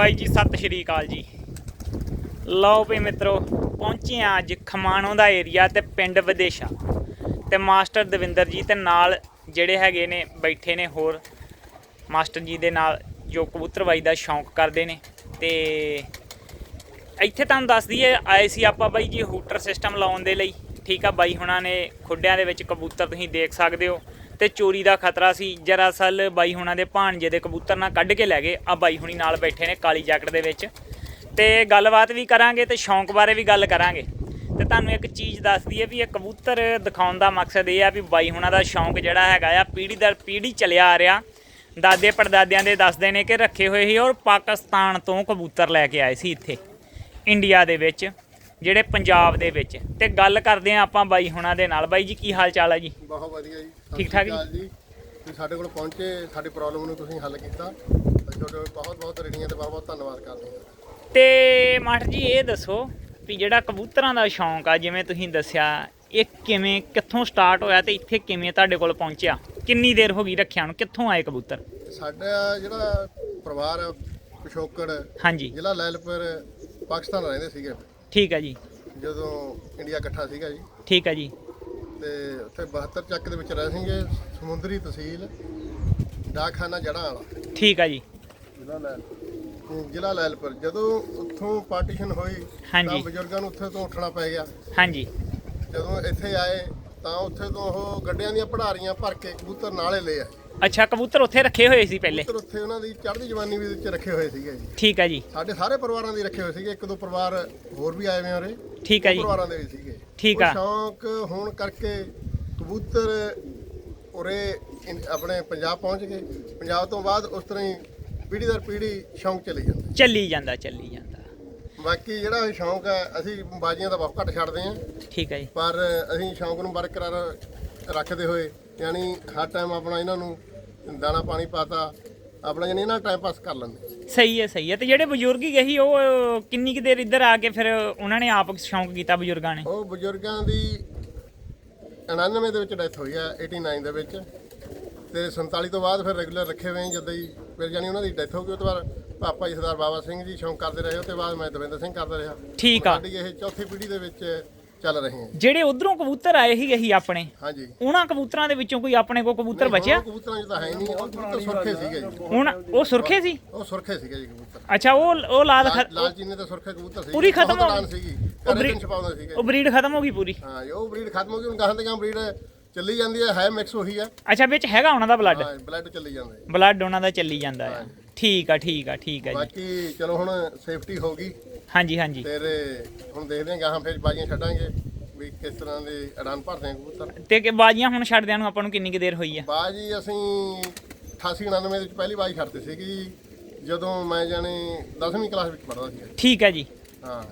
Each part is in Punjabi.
ਬਾਈ ਜੀ, ਸਤਿ ਸ਼੍ਰੀ ਅਕਾਲ ਜੀ। ਲਓ ਵੀ ਮਿੱਤਰੋ, ਪਹੁੰਚੇ ਆ ਅੱਜ ਖਮਾਣੋਂ ਦਾ ਏਰੀਆ ਤੇ ਪਿੰਡ ਵਿਦੇਸ਼ਾ। ਤੇ ਮਾਸਟਰ ਦਵਿੰਦਰ ਜੀ ਤੇ ਨਾਲ ਜਿਹੜੇ ਹੈਗੇ ਨੇ, ਬੈਠੇ ਨੇ ਹੋਰ। ਮਾਸਟਰ ਜੀ ਦੇ ਨਾਲ ਜੋ ਕਬੂਤਰਬਾਈ ਦਾ ਸ਼ੌਂਕ ਕਰਦੇ ਨੇ। ਤੇ ਇੱਥੇ ਤੁਹਾਨੂੰ ਦੱਸ ਦਈਏ, ਆਏ ਸੀ ਆਪਾਂ ਬਾਈ ਜੀ ਹੂਟਰ ਸਿਸਟਮ ਲਾਉਣ ਦੇ ਲਈ। ਠੀਕ ਆ ਬਾਈ, ਹੁਣਾਂ ਨੇ ਖੁੱਡਿਆਂ ਦੇ ਵਿੱਚ ਕਬੂਤਰ ਤੁਸੀਂ ਦੇਖ ਸਕਦੇ ਹੋ। ਤੇ ਚੋਰੀ ਦਾ ਖਤਰਾ ਸੀ। ਜਰਾਸਲ ਬਾਈ ਹੁਣਾਂ ਦੇ ਭਾਣਜੇ ਦੇ ਕਬੂਤਰ ਨਾਲ ਕੱਢ ਕੇ ਲੈ ਗਏ। ਆ ਬਾਈ ਹੁਣੀ ਨਾਲ ਬੈਠੇ ਨੇ ਕਾਲੀ ਜੈਕਟ ਦੇ ਵਿੱਚ। ਤੇ ਗੱਲਬਾਤ ਵੀ ਕਰਾਂਗੇ ਤੇ ਸ਼ੌਂਕ ਬਾਰੇ ਵੀ ਗੱਲ ਕਰਾਂਗੇ। ਤੇ ਤੁਹਾਨੂੰ ਇੱਕ ਚੀਜ਼ ਦੱਸਦੀ ਹੈ ਵੀ ਇਹ ਕਬੂਤਰ ਦਿਖਾਉਣ ਦਾ ਮਕਸਦ ਇਹ ਆ ਵੀ ਬਾਈ ਹੁਣਾਂ ਦਾ ਸ਼ੌਂਕ ਜਿਹੜਾ ਹੈਗਾ ਆ, ਪੀੜ੍ਹੀ ਦਰ ਪੀੜ੍ਹੀ ਚੱਲਿਆ ਆ ਰਿਹਾ। ਦਾਦੇ ਪੜਦਾਦਿਆਂ ਦੇ ਦੱਸਦੇ ਨੇ ਕਿ ਰੱਖੇ ਹੋਏ ਸੀ ਔਰ ਪਾਕਿਸਤਾਨ ਤੋਂ ਕਬੂਤਰ ਲੈ ਕੇ ਆਏ ਸੀ ਇੱਥੇ। ਇੰਡੀਆ ਦੇ ਵਿੱਚ। ਜਿਹੜੇ ਪੰਜਾਬ ਦੇ ਵਿੱਚ। ਤੇ ਗੱਲ ਕਰਦੇ ਆ ਆਪਾਂ ਬਾਈ ਹੁਣਾਂ ਦੇ ਨਾਲ। ਬਾਈ ਜੀ ਕੀ ਹਾਲ ਚਾਲ ਹੈ ਜੀ? ਬਹੁਤ ਵਧੀਆ ਜੀ। ਠੀਕ ਠਾਕ ਜੀ? ਤੁਸੀਂ ਸਾਡੇ ਕੋਲ ਪਹੁੰਚੇ ਸਾਡੀ ਪ੍ਰੋਬਲਮ ਨੂੰ ਤੁਸੀਂ ਹੱਲ ਕੀਤਾ। ਤੁਹਾਡੇ ਬਹੁਤ ਬਹੁਤ ਰਣੀਆਂ ਤੇ ਬਹੁਤ ਬਹੁਤ ਧੰਨਵਾਦ ਕਰਦੇ ਹਾਂ। ਤੇ ਮਾਸਟਰ ਜੀ ਇਹ ਦੱਸੋ ਵੀ ਜਿਹੜਾ ਕਬੂਤਰਾਂ ਦਾ ਸ਼ੌਂਕ ਆ ਜਿਵੇਂ ਤੁਸੀਂ ਦੱਸਿਆ ਇਹ ਕਿਵੇਂ ਕਿੱਥੋਂ ਸਟਾਰਟ ਹੋਇਆ ਤੇ ਇੱਥੇ ਕਿਵੇਂ ਤੁਹਾਡੇ ਕੋਲ ਪਹੁੰਚਿਆ? ਕਿੰਨੀ ਦੇਰ ਹੋ ਗਈ ਰੱਖਿਆ ਨੂੰ? ਕਿੱਥੋਂ ਆਏ ਕਬੂਤਰ? ਸਾਡਾ ਜਿਹੜਾ ਪਰਿਵਾਰ ਪਿਸ਼ੋਕੜ ਹਾਂਜੀ। ਜ਼ਿਲ੍ਹਾ ਲੈਲਪੁਰ ਪਾਕਿਸਤਾਨ ਰਹਿੰਦੇ ਸੀਗੇ। ਠੀਕ ਹੈ ਜੀ। ਜਦੋਂ ਇੰਡੀਆ ਇਕੱਠਾ ਸੀਗਾ ਜੀ। ਠੀਕ ਹੈ ਜੀ। ਤੇ ਉੱਥੇ 72 ਚੱਕ ਦੇ ਵਿੱਚ ਰਹੇ ਸੀਗੇ ਸਮੁੰਦਰੀ ਤਹਿਸੀਲ ਡਾਕਖਾਨਾ ਜੜਾਂ ਵਾਲਾ। ਠੀਕ ਹੈ ਜੀ। ਜ਼ਿਲ੍ਹਾ ਲੈਲ ਜ਼ਿਲ੍ਹਾ ਲੈਲਪੁਰ। ਜਦੋਂ ਉੱਥੋਂ ਪਾਰਟੀਸ਼ਨ ਹੋਈ ਹਾਂਜੀ। ਤਾਂ ਬਜ਼ੁਰਗਾਂ ਨੂੰ ਉੱਥੇ ਤੋਂ ਉੱਠਣਾ ਪੈ ਗਿਆ। ਹਾਂਜੀ। ਜਦੋਂ ਇੱਥੇ ਆਏ ਤਾਂ ਉੱਥੇ ਤੋਂ ਉਹ ਗੱਡਿਆਂ ਦੀਆਂ ਪੜਾਰੀਆਂ ਭਰ ਕੇ ਕਬੂਤਰ ਨਾਲੇ ਲੈ ਆਏ। ਅੱਛਾ ਕਬੂਤਰ ਉੱਥੇ ਰੱਖੇ ਹੋਏ ਸੀ ਪਹਿਲੇ? ਕਬੂਤਰ ਉੱਥੇ ਉਹਨਾਂ ਦੀ ਚੜ੍ਹਦੀ ਜਵਾਨੀ ਵੀ ਵਿੱਚ ਰੱਖੇ ਹੋਏ ਸੀਗੇ ਜੀ। ਠੀਕ ਹੈ ਜੀ। ਸਾਡੇ ਸਾਰੇ ਪਰਿਵਾਰਾਂ ਦੇ ਰੱਖੇ ਹੋਏ ਸੀਗੇ ਇੱਕ ਦੋ ਪਰਿਵਾਰ ਹੋਰ ਵੀ ਆਏ ਹੋਏ ਉਰੇ। ਠੀਕ ਹੈ ਜੀ। ਪਰਿਵਾਰਾਂ ਦੇ ਵੀ ਸੀਗੇ। ਠੀਕ ਆ। ਸ਼ੌਂਕ ਹੋਣ ਕਰਕੇ ਕਬੂਤਰ ਉਰੇ ਆਪਣੇ ਪੰਜਾਬ ਪਹੁੰਚ ਗਏ। ਪੰਜਾਬ ਤੋਂ ਬਾਅਦ ਉਸ ਤਰ੍ਹਾਂ ਹੀ ਪੀੜ੍ਹੀ ਦਰ ਪੀੜ੍ਹੀ ਸ਼ੌਂਕ ਚਲੇ ਜਾਂਦਾ। ਚੱਲੀ ਜਾਂਦਾ ਚੱਲੀ ਜਾਂਦਾ। ਬਾਕੀ ਜਿਹੜਾ ਸ਼ੌਂਕ ਹੈ ਅਸੀਂ ਬਾਜੀਆਂ ਦਾ ਬਹੁਤ ਘੱਟ ਛੱਡਦੇ ਹਾਂ। ਠੀਕ ਹੈ ਜੀ। ਪਰ ਅਸੀਂ ਸ਼ੌਂਕ ਨੂੰ ਬਰਕਰਾਰ ਰੱਖਦੇ ਹੋਏ ਯਾਨੀ ਹਰ ਟਾਈਮ ਆਪਣਾ ਇਹਨਾਂ ਨੂੰ ਦਾਣਾ ਪਾਣੀ ਪਾਤਾ ਆਪਣਾ ਯਾਨੀ ਇਹਨਾਂ ਟਾਈਮ ਪਾਸ ਕਰ ਲੈਂਦੇ। ਸਹੀ ਹੈ ਸਹੀ ਹੈ। ਤੇ ਜਿਹੜੇ ਬਜ਼ੁਰਗ ਹੀ ਗਏ ਸੀ ਉਹ ਅਹ, ਕਿੰਨੀ ਕੁ ਦੇਰ ਇੱਧਰ ਆ ਕੇ ਫਿਰ ਉਹਨਾਂ ਨੇ ਆਪ ਸ਼ੌਂਕ ਕੀਤਾ ਬਜ਼ੁਰਗਾਂ ਨੇ? ਉਹ ਬਜ਼ੁਰਗਾਂ ਦੀ 99 ਦੇ ਵਿੱਚ ਡੈਥ ਹੋਈ ਆ 89 ਦੇ ਵਿੱਚ। ਤੇ 47 ਤੋਂ ਬਾਅਦ ਫਿਰ ਰੈਗੂਲਰ ਰੱਖੇ ਹੋਏ ਆ ਜਦੋਂ ਹੀ ਫਿਰ ਜਾਨੀ ਉਹਨਾਂ ਦੀ ਡੈਥ ਹੋ ਗਈ ਉਹ ਤੋਂ ਬਾਅਦ ਪਾਪਾ ਜੀ ਸਰਦਾਰ ਬਾਬਾ ਸਿੰਘ ਜੀ ਸ਼ੌਂਕ ਕਰਦੇ ਰਹੇ ਉਹ ਤੋਂ ਬਾਅਦ ਮੈਂ ਦਵਿੰਦਰ ਸਿੰਘ ਕਰਦਾ ਰਿਹਾ। ਠੀਕ ਆ। ਸਾਡੀ ਇਹ ਚੌਥੀ ਪੀੜ੍ਹੀ ਦੇ ਵਿੱਚ ਚੱਲ ਰਹੇ ਹਾਂ ਜਿਹੜੇ ਉਧਰੋਂ ਕਬੂਤਰ ਆਏ ਸੀ ਆਪਣੇ। ਹਾਂਜੀ। ਉਹਨਾਂ ਕਬੂਤਰਾਂ ਦੇ ਵਿੱਚੋਂ ਕੋਈ ਆਪਣੇ ਕੋਲ ਕਬੂਤਰ ਬਚਿਆ? ਉਹ ਕਬੂਤਰਾਂ 'ਚ ਤਾਂ ਹੈ ਨਹੀਂ। ਉਹ ਕਬੂਤਰ ਸੁਰਖੇ ਸੀਗੇ ਜੀ। ਹੁਣ ਉਹ ਸੁਰਖੇ ਸੀ? ਉਹ ਸੁਰਖੇ ਸੀਗੇ ਜੀ ਕਬੂਤਰ। ਅੱਛਾ ਉਹ ਉਹ ਲਾਲ ਲਾਲ ਖ- ਲਾਲ ਜੀ ਨੇ ਤਾਂ ਸੁਰਖੇ ਕਬੂਤਰ ਸੀ ਪੂਰੀ ਖਤਮ ਹੋ ਗਈ। ਸੀਗੀ। ਉਹ ਛਪਾਉਂਦੇ ਸੀਗੇ। ਬਰੀਡ ਖਤਮ ਹੋ ਗਈ ਪੂਰੀ? ਹਾਂ ਜੀ, ਉਹ ਬਰੀਡ ਖਤਮ ਹੋ ਗਈ। ਹੁਣ ਗਾਹਾਂ ਤੇ ਗਾਹਾਂ ਬਰੀਡ ਚੱਲੀ ਜਾਂਦੀ ਹੈ ਹੈ ਮਿਕਸ ਉਹੀ ਹੈ। ਅੱਛਾ ਵਿੱਚ ਹੈਗਾ ਉਹਨਾਂ ਦਾ ਬਲੱਡ ਹਾਂ ਬਲੱਡ ਚੱਲੀ ਜਾਂਦਾ ਹੈ। ਬਲੱਡ ਉਹਨਾਂ ਦਾ ਚੱਲੀ ਜਾਂਦਾ ਆ ਠੀਕ ਆ ਠੀਕ ਆ ਠੀਕ ਆ ਜੀ। ਬਾਕੀ ਚਲੋ ਹੁਣ ਸੇਫਟੀ ਹੋ ਗਈ। ਹਾਂਜੀ ਹਾਂਜੀ। ਫਿਰ ਹੁਣ ਦੇਖਦੇ ਹਾਂ ਗਾਹਾਂ ਫਿਰ ਬਾਜੀਆਂ ਛੱਡਾਂਗੇ ਵੀ ਕਿਸ ਤਰ੍ਹਾਂ ਦੇ ਅਡਾਨ ਭਰਦੇ ਆ ਕਬੂਤਰ। ਤੇ ਕਿ ਬਾਜੀਆਂ ਹੁਣ ਛੱਡਦਿਆਂ ਨੂੰ ਆਪਾਂ ਨੂੰ ਕਿੰਨੀ ਕੁ ਦੇਰ ਹੋਈ ਆ? ਬਾਜੀ ਅਸੀਂ 88 99 ਦੇ ਵਿੱਚ ਪਹਿਲੀ ਬਾਜੀ ਛੱਡਦੇ ਸੀਗੀ। ਜਦੋਂ ਮੈਂ ਜਾਣੇ 10ਵੀਂ ਕਲਾਸ ਵਿੱਚ ਪੜ੍ਹਦਾ ਸੀ। ਠੀਕ ਹੈ ਜੀ। ਹਾਂ।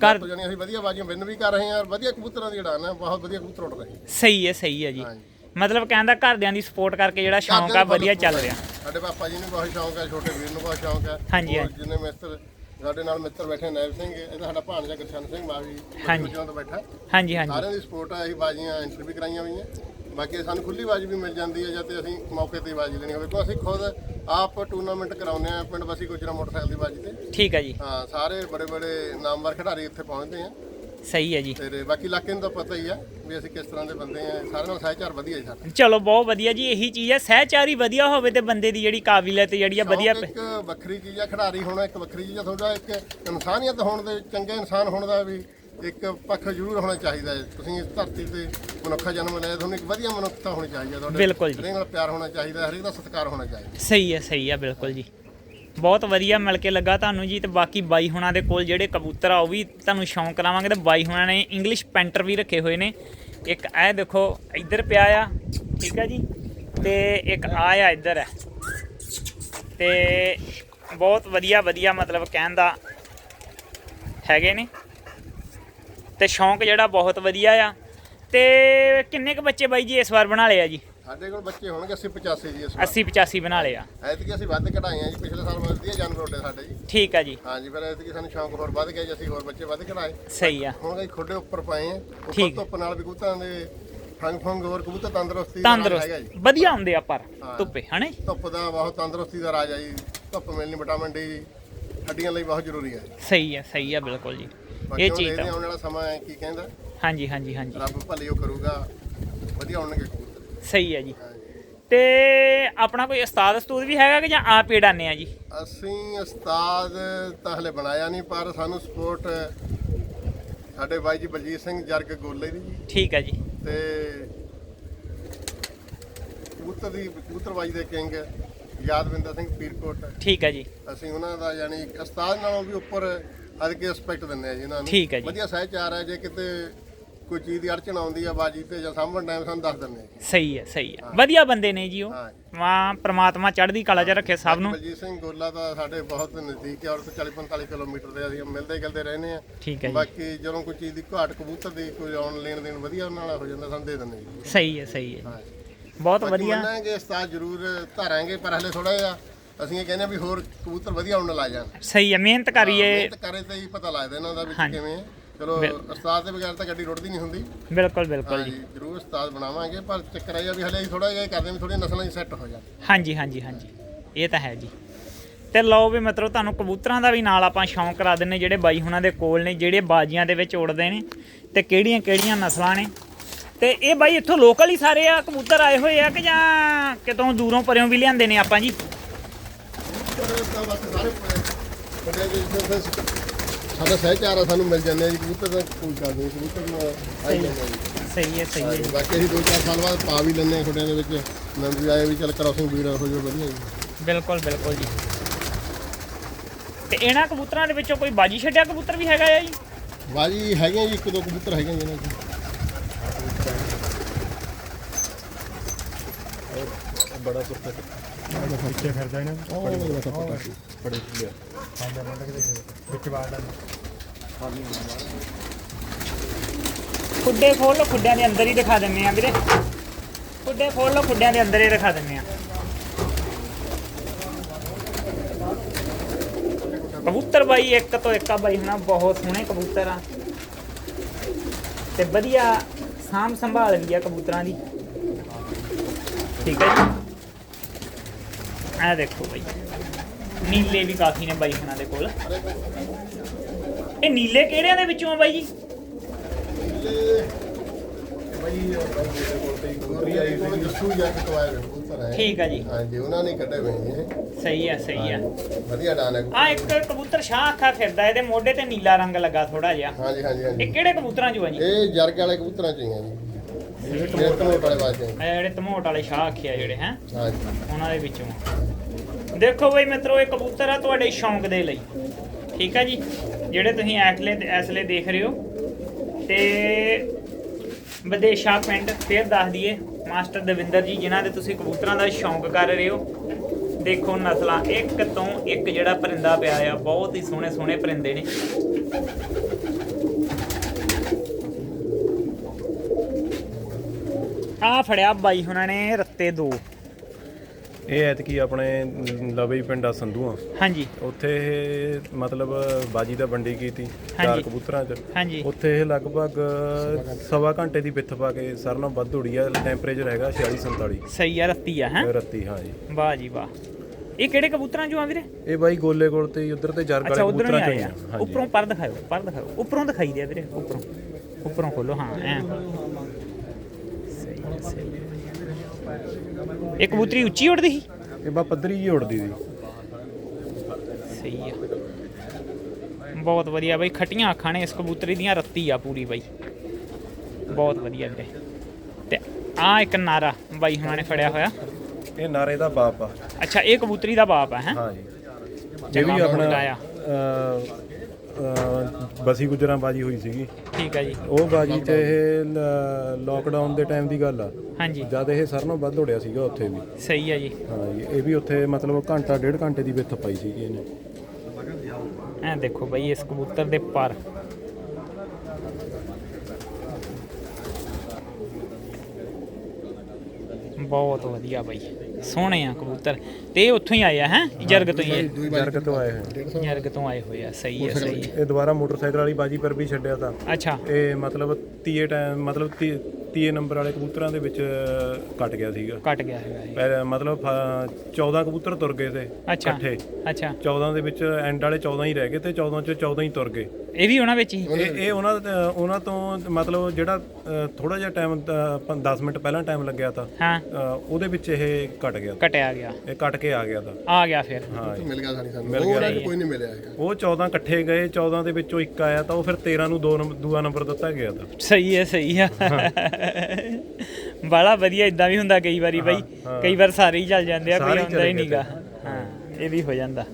ਕਰ- ਕਰ ਜਾਨੀ ਅਸੀਂ ਵਧੀਆ ਬਾਜੀਆਂ ਵਿਨ ਵੀ ਕਰ ਰਹੇ ਹਾਂ ਔਰ ਵਧੀਆ ਕਬੂਤਰਾਂ ਦੀ ਉਡਾਨ ਹੈ ਬਹੁਤ ਵਧੀਆ ਕਬੂਤਰ ਉੱਡ ਰਹੇ। ਸਹੀ ਹੈ ਸਹੀ ਹੈ ਜੀ। ਹਾਂਜੀ। ਮਤਲਬ ਕਹਿੰਦਾ ਘਰਦਿਆਂ ਦੀ ਸਪੋਰਟ ਕਰਕੇ ਜਿਹੜਾ ਸ਼ੌਂਕ ਆ ਵਧੀਆ ਚੱਲ ਰਿਹਾ। ਸਾਡੇ ਪਾਪਾ ਜੀ ਨੂੰ ਬਹੁਤ ਸ਼ੌਂਕ ਹੈ ਛੋਟੇ ਵੀਰ ਨੂੰ ਬਹੁਤ ਸ਼ੌਂਕ ਹੈ। ਹਾਂਜੀ, ਹੋਰ ਹਾਂਜੀ। ਜਿੰਨੇ ਮਿੱਤਰ ਸਾਡੇ ਨਾਲ ਮਿੱਤਰ ਬੈਠੇ ਨੈਬ ਸਿੰਘ ਇਹਦਾ ਸਾਡਾ ਭਾਣਜਾ ਗੁਰਸ਼ਨ ਸਿੰਘ ਮਾਵੀ ਹਾਂਜੀ। ਤੋਂ ਬੈਠਾ। ਹਾਂਜੀ ਹਾਂਜੀ। ਸਾਰਿਆਂ ਦੀ ਸਪੋਰਟ ਹੈ ਅਸੀਂ ਬਾਜੀਆਂ ਐਂਟਰੀ ਵੀ ਕਰਾਈਆਂ ਹੋਈਆਂ। ਬਾਕੀ ਸਾਨੂੰ ਖੁੱਲੀ ਬਾਜੀ ਵੀ ਮਿਲ ਜਾਂਦੀ ਹੈ ਜਾਂ ਤੇ ਅਸੀਂ ਮੌਕੇ ਤੇ ਹੀ ਬਾਜੀ ਲੈਣੀ ਹੋਵੇ। ਕਿਉਂ ਅਸੀਂ ਖੁਦ ਆਪ ਟੂਰਨਾਮੈਂਟ ਕਰਾਉਂਦੇ ਆ ਪਿੰਡ ਬਸੀ ਗੁਜਰਾ ਮੋਟਰਸਾਈਕਲ ਦੀ ਬਾਜੀ ਤੇ। ਠੀਕ ਹੈ ਜੀ। ਹਾਂ ਸਾਰੇ ਬੜੇ ਬੜੇ ਨਾਮਵਰ ਖਿਡਾਰੀ ਇੱਥੇ ਪਹੁੰਚਦੇ ਆ। ਸਹੀ ਹੈ ਜੀ। ਤੇ ਬਾਕੀ ਇਲਾਕੇ ਨੂੰ ਤਾਂ ਪਤਾ ਹੀ ਆ ਵੀ ਅਸੀਂ ਕਿਸ ਤਰ੍ਹਾਂ ਦੇ ਬੰਦੇ ਆ ਸਾਰਿਆਂ ਨਾਲ ਸਹਿਚਾਰ ਵਧੀਆ ਹੀ ਸਾਡਾ। ਚਲੋ ਬਹੁਤ ਵਧੀਆ ਜੀ ਇਹੀ ਚੀਜ਼ ਹੈ ਸਹਿਚਾਰੀ ਵਧੀਆ ਹੋਵੇ ਤੇ ਬੰਦੇ ਦੀ ਜਿਹੜੀ ਕਾਬਲੀਅਤ ਜਿਹੜੀ ਆ ਵਧੀਆ ਇੱਕ ਵੱਖਰੀ ਚੀਜ਼ ਆ ਖਿਡਾਰੀ ਹੋਣਾ ਇੱਕ ਵੱਖਰੀ ਚੀਜ਼ ਆ ਤੁਹਾਡਾ ਇੱਕ ਇਨਸਾਨੀਅਤ ਹੋਣ ਦੇ ਚੰਗੇ ਇਨਸਾਨ ਹੋਣ ਦਾ ਵੀ ਇੱਕ ਪੱਖ ਜ਼ਰੂਰ ਹੋਣਾ ਚਾਹੀਦਾ ਹੈ। ਤੁਸੀਂ ਇਸ ਧਰਤੀ ਤੇ ਮਨੁੱਖਾ ਜਨਮ ਲਿਆ ਤੁਹਾਨੂੰ ਇੱਕ ਵਧੀਆ ਮਨੁੱਖਤਾ ਹੋਣੀ ਚਾਹੀਦੀ ਹੈ ਤੁਹਾਡੇ। ਬਿਲਕੁਲ ਜੀ। ਹਰੇਕ ਨਾਲ ਪਿਆਰ ਹੋਣਾ ਚਾਹੀਦਾ ਹਰੇਕ ਦਾ ਸਤਿਕਾਰ ਹੋਣਾ ਚਾਹੀਦਾ। ਸਹੀ ਹੈ ਸਹੀ ਹੈ ਬਿਲਕੁਲ ਜੀ। ਬਹੁਤ ਵਧੀਆ ਮਿਲ ਕੇ ਲੱਗਾ ਤੁਹਾਨੂੰ ਜੀ ਤੇ ਬਾਕੀ ਬਾਈ ਹੁਣਾਂ ਦੇ ਕੋਲ ਜਿਹੜੇ ਕਬੂਤਰ ਆ ਉਹ ਵੀ ਤੁਹਾਨੂੰ ਸ਼ੌਂਕ ਕਰਾਵਾਂਗੇ ਤੇ ਬਾਈ ਹੁਣਾਂ ਨੇ ਇੰਗਲਿਸ਼ ਪੈਂਟਰ ਵੀ ਰੱਖੇ ਹੋਏ ਨੇ। ਇੱਕ ਇਹ ਦੇਖੋ ਇੱਧਰ ਪਿਆ ਆ ਠੀਕ ਹੈ ਜੀ। ਤੇ ਇੱਕ ਆ ਆ ਇੱਧਰ ਹੈ। ਤੇ ਬਹੁਤ ਵਧੀਆ ਵਧੀਆ ਮਤਲਬ ਕਹਿਣ ਦਾ ਹੈਗੇ ਨੇ। ਤੇ ਸ਼ੌਂਕ ਜਿਹੜਾ ਬਹੁਤ ਵਧੀਆ ਆ। ਤੇ ਕਿੰਨੇ ਕੁ ਬੱਚੇ ਬਾਈ ਜੀ ਇਸ ਵਾਰ ਬਣਾ ਲਏ ਆ ਜੀ? ਸਾਡੇ ਕੋਲ ਬੱਚੇ ਹੋਣਗੇ 80 85 ਜੀ ਇਸ ਵਾਰ। 80 85 ਬਣਾ ਲਏ ਆ। ਐਤਕੀ ਅਸੀਂ ਵੱਧ ਕਢਾਏ ਆ ਜੀ ਪਿਛਲੇ ਸਾਲ ਵਧੀਆ ਜਾਨਵਰ ਉੱਡੇ ਸਾਡੇ ਜੀ। ਠੀਕ ਆ ਜੀ। ਹਾਂਜੀ ਫਿਰ ਐਤਕੀ ਸਾਨੂੰ ਸ਼ੌਂਕ ਹੋਰ ਵੱਧ ਗਿਆ ਜੀ ਅਸੀਂ ਹੋਰ ਬੱਚੇ ਵੱਧ ਕਢਾਏ। ਸਹੀ ਆ। ਹੁਣ ਅਸੀਂ ਖੋਡੇ ਉੱਪਰ ਪਾਏ ਆ। ਉੱਪਰ ਠੀਕ। ਧੁੱਪ ਨਾਲ ਵੀ ਕਬੂਤਰਾਂ ਦੇ ਫੰਗ ਫੰਗ ਹੋਰ ਕਬੂਤਰ ਤੰਦਰੁਸਤੀ ਦਾ ਰਾਜ ਹੈਗਾ ਤੰਦਰੁਸਤ ਜੀ। ਵਧੀਆ ਹੁੰਦੇ ਆ ਪਰ ਹਾਂ। ਧੁੱਪੇ ਹਨੇ ਧੁੱਪ ਦਾ ਬਹੁਤ ਤੰਦਰੁਸਤੀ ਦਾ ਰਾਜ ਹੈ ਜੀ। ਧੁੱਪ ਮਿਲਣੀ ਵਿਟਾਮਿਨ ਡੀ ਹੱਡੀਆਂ ਲਈ ਬਹੁਤ ਜ਼ਰੂਰੀ ਹੈ। ਸਹੀ ਹੈ ਸਹੀ ਹੈ ਬਿਲਕੁਲ ਜੀ। ਬਾਕੀ ਇਹ ਹੁਣ ਚੀਜ਼ ਤਾਂ ਹਾਂ ਆਉਣ ਵਾਲਾ ਸਮਾਂ ਹੈ ਕੀ ਕਹਿੰਦਾ? ਹਾਂਜੀ ਹਾਂਜੀ ਹਾਂਜੀ। ਰੱਬ ਭਲੀ ਉਹ ਕਰੂਗਾ ਵਧੀਆ ਆਉਣਗੇ ਕਬੂਤਰ। ਸਹੀ ਹੈ ਜੀ। ਹਾਂਜੀ। ਤੇ ਆਪਣਾ ਕੋਈ ਉਸਤਾਦ ਅਸਤੂਦ ਵੀ ਹੈਗਾ ਕਿ ਜਾਂ ਆਪ ਹੀ ਡਾਨੇ ਆ ਜੀ? ਅਸੀਂ ਉਸਤਾਦ ਤਾਂ ਹਲੇ ਬਣਾਇਆ ਨਹੀਂ ਪਰ ਸਾਨੂੰ ਸਪੋਰਟ ਸਾਡੇ ਬਾਈ ਜੀ ਬਲਜੀਤ ਸਿੰਘ ਜਰਗ ਗੋਲੇ ਦੀ ਜੀ। ਠੀਕ ਹੈ ਜੀ। ਤੇ ਕਬੂਤਰ ਦੀ ਕਬੂਤਰਬਾਜੀ ਦੇ ਕਿੰਗ ਯਾਦਵਿੰਦਰ ਸਿੰਘ ਪੀਰਕੋਟ। ਠੀਕ ਹੈ ਜੀ। ਅਸੀਂ ਉਹਨਾਂ ਦਾ ਯਾਨੀ ਉਸਤਾਦ ਨਾਲੋਂ ਵੀ ਉੱਪਰ ਹਦ ਕੇ ਰਿਸਪੈਕਟ ਦਿੰਦੇ ਆ ਜੀ ਉਹਨਾਂ ਨੂੰ। ਠੀਕ ਹੈ ਜੀ। ਵਧੀਆ ਸਹਿਚਾਰ ਹੈ ਜੇ ਕਿਤੇ ਕੋਈ ਚੀਜ਼ ਦੀ ਅੜਚਣ ਆਉਂਦੀ ਆ ਬਾਜੀ ਤੇ ਜਾਂ ਸਾਂਭਣ ਟਾਈਮ ਸਾਨੂੰ ਦੱਸ ਦਿੰਦੇ ਆ ਜੀ। ਸਹੀ ਹੈ ਸਹੀ ਹੈ। ਵਧੀਆ ਬੰਦੇ ਨੇ ਜੀ ਉਹ। ਹਾਂ ਪ੍ਰਮਾਤਮਾ ਚੜ੍ਹਦੀ ਕਲਾ 'ਚ ਰੱਖੇ ਸਭ ਨੂੰ। ਬਲਜੀਤ ਸਿੰਘ ਗੋਲਾ ਤਾਂ ਸਾਡੇ ਬਹੁਤ ਨਜ਼ਦੀਕ ਹੈ ਔਰ 40 45 ਕਿਲੋਮੀਟਰ ਦੇ ਅਸੀਂ ਮਿਲਦੇ ਗਿਲਦੇ ਰਹਿੰਦੇ ਆ ਠੀਕ ਹੈ ਜੀ। ਬਾਕੀ ਜਦੋਂ ਕੋਈ ਚੀਜ਼ ਦੀ ਘਾਟ ਕਬੂਤਰ ਦੀ ਕੋਈ ਆਉਣ ਲੈਣ ਦੇਣ ਵਧੀਆ ਉਹਨਾਂ ਨਾਲ ਹੋ ਜਾਂਦਾ ਸਾਨੂੰ ਦੇ ਦਿੰਦੇ ਜੀ। ਸਹੀ ਹੈ ਸਹੀ ਹੈ। ਹਾਂ ਬਹੁਤ ਵਧੀਆ। ਮੰਨਾਂਗੇ ਉਸਤਾਦ ਜ਼ਰੂਰ ਧਾਰਾਂਗੇ ਪਰ ਹਲੇ ਥੋੜਾ ਜਿਹਾ ਅਸੀਂ ਇਹ ਕਹਿੰਦੇ ਆ ਵੀ ਹੋਰ ਕਬੂਤਰ ਵਧੀਆ ਆਉਣ ਲਾ ਜਾਣ। ਸਹੀ ਹੈ ਮਿਹਨਤ ਕਰੀਏ। ਮਿਹਨਤ ਕਰੇ ਤੇ ਹੀ ਪਤਾ ਲੱਗਦਾ ਇਹਨਾਂ ਦਾ ਵੀ ਹਾਂਜੀ। ਕਿਵੇਂ ਹੈ। ਚਲੋ ਉਸਤਾਦ ਦੇ ਬਗੈਰ ਤਾਂ ਗੱਡੀ ਰੁੜਦੀ ਨਹੀਂ ਹੁੰਦੀ। ਬਿਲਕੁਲ ਬਿਲਕੁਲ ਜੀ। ਹਾਂਜੀ ਜ਼ਰੂਰ ਉਸਤਾਦ ਬਣਾਵਾਂਗੇ ਪਰ ਚੱਕਰ ਇਹ ਆ ਵੀ ਹਲੇ ਥੋੜਾ ਜਿਹਾ ਇਹ ਕਰਦੇ ਵੀ ਥੋੜੀਆਂ ਨਸਲਾਂ ਹੀ ਸੈੱਟ ਹੋ ਜਾਣ। ਹਾਂਜੀ ਹਾਂਜੀ ਹਾਂਜੀ। ਇਹ ਤਾਂ ਹੈ ਜੀ। ਤੇ ਲਓ ਵੀ ਮਤਲਬ ਤੁਹਾਨੂੰ ਕਬੂਤਰਾਂ ਦਾ ਵੀ ਨਾਲ ਆਪਾਂ ਸ਼ੌਂਕ ਕਰਾ ਦਿੰਨੇ ਜਿਹੜੇ ਬਾਈ ਹੁਣਾਂ ਦੇ ਕੋਲ ਨੇ ਜਿਹੜੇ ਬਾਜ਼ੀਆਂ ਦੇ ਵਿੱਚ ਉੜਦੇ ਨੇ ਤੇ ਕਿਹੜੀਆਂ ਕਿਹੜੀਆਂ ਨਸਲਾਂ ਨੇ। ਤੇ ਇਹ ਬਾਈ ਇੱਥੋਂ ਲੋਕਲ ਹੀ ਸਾਰੇ ਆ ਕਬੂਤਰ ਆਏ ਹੋਏ ਆ ਕਿ ਜਾਂ ਕਿਤੋਂ ਦੂਰੋਂ ਪਰਿਓਂ ਵੀ ਲਿਆਂਦੇ ਨੇ ਆਪਾਂ ਜੀ? ਸਾਡਾ ਸਹਿਚਾਰ ਆ ਸਾਨੂੰ ਮਿਲ ਜਾਂਦੇ ਆ ਜੀ ਕਬੂਤਰ ਦਾ ਕੋਈ ਗੱਲ ਨਹੀਂ ਕਬੂਤਰ ਨਾਲ ਆਈ ਜਾਂਦੇ ਆ ਜੀ। ਸਹੀ ਹੈ ਸਹੀ ਹੈ। ਬਾਕੀ ਅਸੀਂ ਦੋ ਚਾਰ ਸਾਲ ਬਾਅਦ ਪਾ ਵੀ ਲੈਂਦੇ ਆ ਛੋਟਿਆਂ ਦੇ ਵਿੱਚ। ਨੰਦ ਵੀ ਆਏ ਵੀ ਚੱਲ ਕ੍ਰਾਸਿੰਗ ਵੀਰ ਹੋ ਜਾਓ ਵਧੀਆ ਜੀ। ਬਿਲਕੁਲ ਬਿਲਕੁਲ ਜੀ। ਤੇ ਇਹਨਾਂ ਕਬੂਤਰਾਂ ਦੇ ਵਿੱਚੋਂ ਕੋਈ ਬਾਜੀ ਛੱਡਿਆ ਕਬੂਤਰ ਵੀ ਹੈਗਾ ਆ ਜੀ? ਬਾਜੀ ਹੈਗੇ ਜੀ ਇੱਕ ਦੋ ਕਬੂਤਰ ਹੈਗੇ ਜੀ ਇਹਨਾਂ ਦੇ। ਬੜਾ ਸੁੱਤਾ ਪਿੱਛੇ ਫਿਰਦਾ ਇਹਨਾਂ ਉਹ ਵਾਲਾ ਤਾਂ ਪਤਾ ਸੀ। ਬੜੇ ਲਿਆ ਵਿੱਚ ਬਾਹਰ ਖੁੱਡੇ ਖੋਲ ਲੋ ਖੁੱਡਿਆਂ ਦੇ ਅੰਦਰ ਹੀ ਦਿਖਾ ਦਿੰਨੇ ਆ ਵੀਰੇ। ਖੁੱਡੇ ਖੋਲ ਲੋ ਖੁੱਡਿਆਂ ਦੇ ਅੰਦਰ ਹੀ ਦਿਖਾ ਦਿੰਨੇ ਆ ਕਬੂਤਰ ਬਾਈ ਇੱਕ ਤੋਂ ਇੱਕ ਆ ਬਾਈ ਹਨਾ ਬਹੁਤ ਸੋਹਣੇ ਕਬੂਤਰ ਆ। ਤੇ ਵਧੀਆ ਸਾਂਭ ਸੰਭਾਲ ਵੀ ਆ ਕਬੂਤਰਾਂ ਦੀ। ਠੀਕ ਹੈ ਜੀ। ਆ ਦੇਖੋ ਬਾਈ। ਨੀਲੇ ਵੀ ਕਾਫੀ ਨੇ ਬਾਈ ਹੁਣਾਂ ਦੇ ਕੋਲ। ਇਹ ਨੀਲੇ ਕਿਹੜਿਆਂ ਦੇ ਵਿੱਚੋਂ ਆ ਬਾਈ ਜੀ? ਠੀਕ ਆ ਜੀ। ਹਾਂਜੀ ਉਹਨਾਂ ਨੇ ਕੱਢੇ ਹੋਏ ਇਹ ਸਹੀ ਆ ਸਹੀ ਆ। ਵਧੀਆ ਡਾਨ ਹੈ ਆ ਇੱਕ ਕਬੂਤਰ ਸ਼ਾਹ ਅੱਖਾਂ ਫਿਰਦਾ ਇਹਦੇ ਮੋਢੇ ਤੇ ਨੀਲਾ ਰੰਗ ਲੱਗਾ ਥੋੜਾ ਜਿਹਾ। ਹਾਂਜੀ ਹਾਂਜੀ ਹਾਂਜੀ। ਇਹ ਕਿਹੜੇ ਕਬੂਤਰਾਂ ਚੋਂ ਆ ਜੀ? ਇਹ ਜਰਗ ਵਾਲੇ ਕਬੂਤਰਾਂ ਚ ਆ ਜੀ। ਵਾਲੇ ਇਹ ਜਿਹੜੇ ਧਮੋਟ ਵਾਲੇ ਸ਼ਾਹ ਅੱਖਿਆ ਜਿਹੜੇ ਹੈ? ਹਾਂਜੀ। ਉਹਨਾਂ ਦੇ ਵਿੱਚੋਂ ਦੇਖੋ ਬਈ ਮਿੱਤਰੋ ਇਹ ਕਬੂਤਰ ਆ ਤੁਹਾਡੇ ਸ਼ੌਂਕ ਦੇ ਲਈ। ਠੀਕ ਆ ਜੀ? ਜਿਹੜੇ ਤੁਸੀਂ ਐਸਲੇ ਐਸਲੇ ਦੇਖ ਰਹੇ ਹੋ। ਤੇ ਵਿਦੇਸ਼ਾ ਪਿੰਡ ਫੇਰ ਦੱਸ ਦਈਏ ਮਾਸਟਰ ਦਵਿੰਦਰ ਜੀ ਜਿਨ੍ਹਾਂ ਦੇ ਤੁਸੀਂ ਕਬੂਤਰਾਂ ਦਾ ਸ਼ੌਂਕ ਕਰ ਰਹੇ ਹੋ। ਦੇਖੋ ਨਸਲਾਂ ਇੱਕ ਤੋਂ ਇੱਕ ਜਿਹੜਾ ਪਰਿੰਦਾ ਪਿਆ ਆ ਬਹੁਤ ਹੀ ਸੋਹਣੇ ਸੋਹਣੇ ਪਰਿੰਦੇ ਨੇ। ਆ ਫੜਿਆ ਬਾਈ ਹੁਣਾਂ ਨੇ ਰੱਤੇ ਦੋ। ਇਹ ਐਤਕੀ ਆਪਣੇ ਲਵੇ ਹੀ ਪਿੰਡ ਆ ਸੰਧੂਆਂ। ਹਾਂਜੀ। ਉੱਥੇ ਇਹ ਮਤਲਬ ਬਾਜੀ ਦਾ ਵੰਡੀ ਕੀਤੀ ਚਾਰ ਹਾਂਜੀ। ਕਬੂਤਰਾਂ 'ਚ। ਹਾਂਜੀ। ਉੱਥੇ ਇਹ ਲਗਭਗ ਸਵਾ ਘੰਟੇ ਦੀ ਵਿੱਥ ਪਾ ਕੇ ਸਾਰਿਆਂ ਨਾਲੋਂ ਵੱਧ ਉੜੀ ਆ ਟੈਂਪਰੇਚਰ ਹੈਗਾ 46 47 ਸਹੀ ਆ ਰੱਤੀ ਆ ਹੈ? ਰੱਤੀ ਹਾਂ ਜੀ ਵਾਹ ਜੀ ਵਾਹ। ਇਹ ਕਿਹੜੇ ਕਬੂਤਰਾਂ ਚੋਂ ਆ ਵੀਰੇ? ਇਹ ਬਾਈ ਗੋਲੇ ਕੋਲ ਤੇ ਉਧਰ ਤੇ ਜਰਗ ਅੱਛਾ ਵਾਲੇ ਉਧਰੋਂ ਕਬੂਤਰਾਂ 'ਚੋਂ ਹੀ ਆਏ ਆ। ਹਾਂਜੀ। ਉੱਪਰੋਂ ਪਰ ਦਿਖਾਓ ਪਰ ਦਿਖਾਓ ਉੱਪਰੋਂ ਦਿਖਾਈ ਦੇ ਵੀਰੇ ਉੱਪਰੋਂ। ਉੱਪਰੋਂ ਖੋਲੋ ਹਾਂ ਐ। ਇਹ ਕਬੂਤਰੀ ਉੱਚੀ ਉੱਡਦੀ ਸੀ? ਇਹ ਬਾ ਪੱਧਰੀ ਜੀ ਉੜਦੀ ਸੀ। ਸਹੀ ਆ। ਬਹੁਤ ਵਧੀਆ ਬਾਈ ਖਟੀਆਂ ਅੱਖਾਂ ਨੇ ਇਸ ਕਬੂਤਰੀ ਦੀਆਂ ਰੱਤੀ ਆ ਪੂਰੀ ਬਾਈ। ਬਹੁਤ ਵਧੀਆ ਵੀਰੇ। ਤੇ ਆ ਇੱਕ ਨਾਰਾ ਬਾਈ ਹੁਣਾਂ ਨੇ ਫੜਿਆ ਹੋਇਆ। ਇਹ ਨਾਰੇ ਦਾ ਬਾਪ ਆ। ਅੱਛਾ ਇਹ ਕਬੂਤਰੀ ਦਾ ਬਾਪ ਆ ਹੈ? ਹਾਂ ਜੀ। ਇਹ ਵੀ ਆਪਣਾ ਬਸੀ ਗੁਜਰਾਂ ਬਾਜੀ ਹੋਈ ਸੀਗੀ। ਠੀਕ ਹੈ ਜੀ। ਉਹ ਬਾਜੀ ਤੇ ਇਹ ਲੋਕਡਾਊਨ ਦੇ ਟਾਈਮ ਦੀ ਗੱਲ ਆ। ਹਾਂਜੀ। ਜਦ ਇਹ ਸਾਰਿਆਂ ਨਾਲੋਂ ਵੱਧ ਉੜਿਆ ਸੀਗਾ ਉੱਥੇ ਵੀ। ਸਹੀ ਹੈ ਜੀ। ਹਾਂ ਜੀ ਇਹ ਵੀ ਉੱਥੇ ਮਤਲਬ ਘੰਟਾ ਡੇਢ ਘੰਟੇ ਦੀ ਵਿੱਥ ਪਾਈ ਸੀਗੀ ਇਹਨੇ। ਐ ਦੇਖੋ ਬਈ ਇਸ ਕਬੂਤਰ ਦੇ ਪਰ। ਬਹੁਤ ਵਧੀਆ ਬਈ। ਸੋਹਣੇ ਆ ਕਬੂਤਰ। ਤੇ ਇਹ ਉੱਥੋਂ ਹੀ ਆਏ ਆ ਹੈ? ਜਰਗ ਤੋਂ ਹੀ ਜਰਗ ਤੋਂ ਆਏ ਹੋਏ ਜਰਗ ਤੋਂ ਆਏ ਹੋਏ ਆ ਸਹੀ ਹੈ ਸਹੀ ਹੈ ਇਹ ਦੁਬਾਰਾ ਮੋਟਰਸਾਈਕਲ ਵਾਲੀ ਬਾਜੀ ਪਰ ਵੀ ਛੱਡਿਆ ਤਾਂ। ਅੱਛਾ। ਇਹ ਮਤਲਬ ਤੀਏ ਟਾਈਮ ਮਤਲਬ ਤੀ- ਤੀਏ ਨੰਬਰ ਵਾਲੇ ਕਬੂਤਰਾਂ ਦੇ ਵਿੱਚ ਕੱਟ ਗਿਆ ਸੀਗਾ। ਕੱਟ ਗਿਆ ਹੈਗਾ ਇਹ। ਪਹਿਲਾਂ ਮਤਲਬ ਅ, 14 ਕਬੂਤਰ ਤੁਰ ਗਏ ਤੇ ਅੱਛਾ। ਇਕੱਠੇ। ਅੱਛਾ। 14 ਦੇ ਵਿੱਚ ਐਂਡ ਵਾਲੇ 14 ਹੀ ਰਹਿ ਗਏ ਤੇ 14 ਚੋਂ 14 ਹੀ ਤੁਰ ਗਏ। ਇਹ ਵੀ ਉਹਨਾਂ ਵਿੱਚ ਹੀ। ਇਹ ਇਹ ਉਹਨਾਂ ਦਾ ਉਹਨਾਂ ਤੋਂ ਮਤਲਬ ਜਿਹੜਾ ਥੋੜਾ ਜਿਹਾ ਟਾਈਮ 10 ਮਿੰਟ ਪਹਿਲਾਂ ਟਾਈਮ ਲੱਗਿਆ ਤਾਂ ਹਾਂ। ਉਹਦੇ ਵਿੱਚ ਇਹ ਕੱਟ ਗਿਆ। ਕਟਿਆ ਗਿਆ। ਇਹ ਕੱਟ ਕੇ ਆ ਗਿਆ ਤਾਂ। ਆ ਗਿਆ ਫਿਰ। ਹਾਂ ਜੀ। ਮਿਲ ਗਿਆ ਸਾਡੀ ਸਾਨੂੰ। ਉਹ ਉਹਨਾਂ ਕੋਈ ਨਹੀਂ ਮਿਲਿਆ ਹੈਗਾ। ਉਹ 14 ਇਕੱਠੇ ਗਏ 14 ਦੇ ਵਿੱਚੋਂ ਇੱਕ ਆਇਆ ਤਾਂ ਉਹ ਫਿਰ 13 ਨੂੰ ਦੋ ਨੰਬਰ ਦੂਆ ਨੰਬਰ ਦਿੱਤਾ ਗਿਆ ਤਾਂ। ਸਹੀ ਹੈ ਸਹੀ ਆ ਬੜਾ ਵਧੀਆ ਇਦਾਂ ਵੀ ਹੁੰਦਾ ਕਈ ਵਾਰੀ ਬਾਈ। ਕਈ ਵਾਰ ਸਾਰੇ ਹੀ ਚੱਲ ਜਾਂਦੇ ਆ ਕੋਈ ਹੀ ਆਉਂਦਾ ਹੀ ਨਹੀਂਗਾ ਹਾਂ ਇਹ ਵੀ ਹੋ ਜਾਂਦਾ।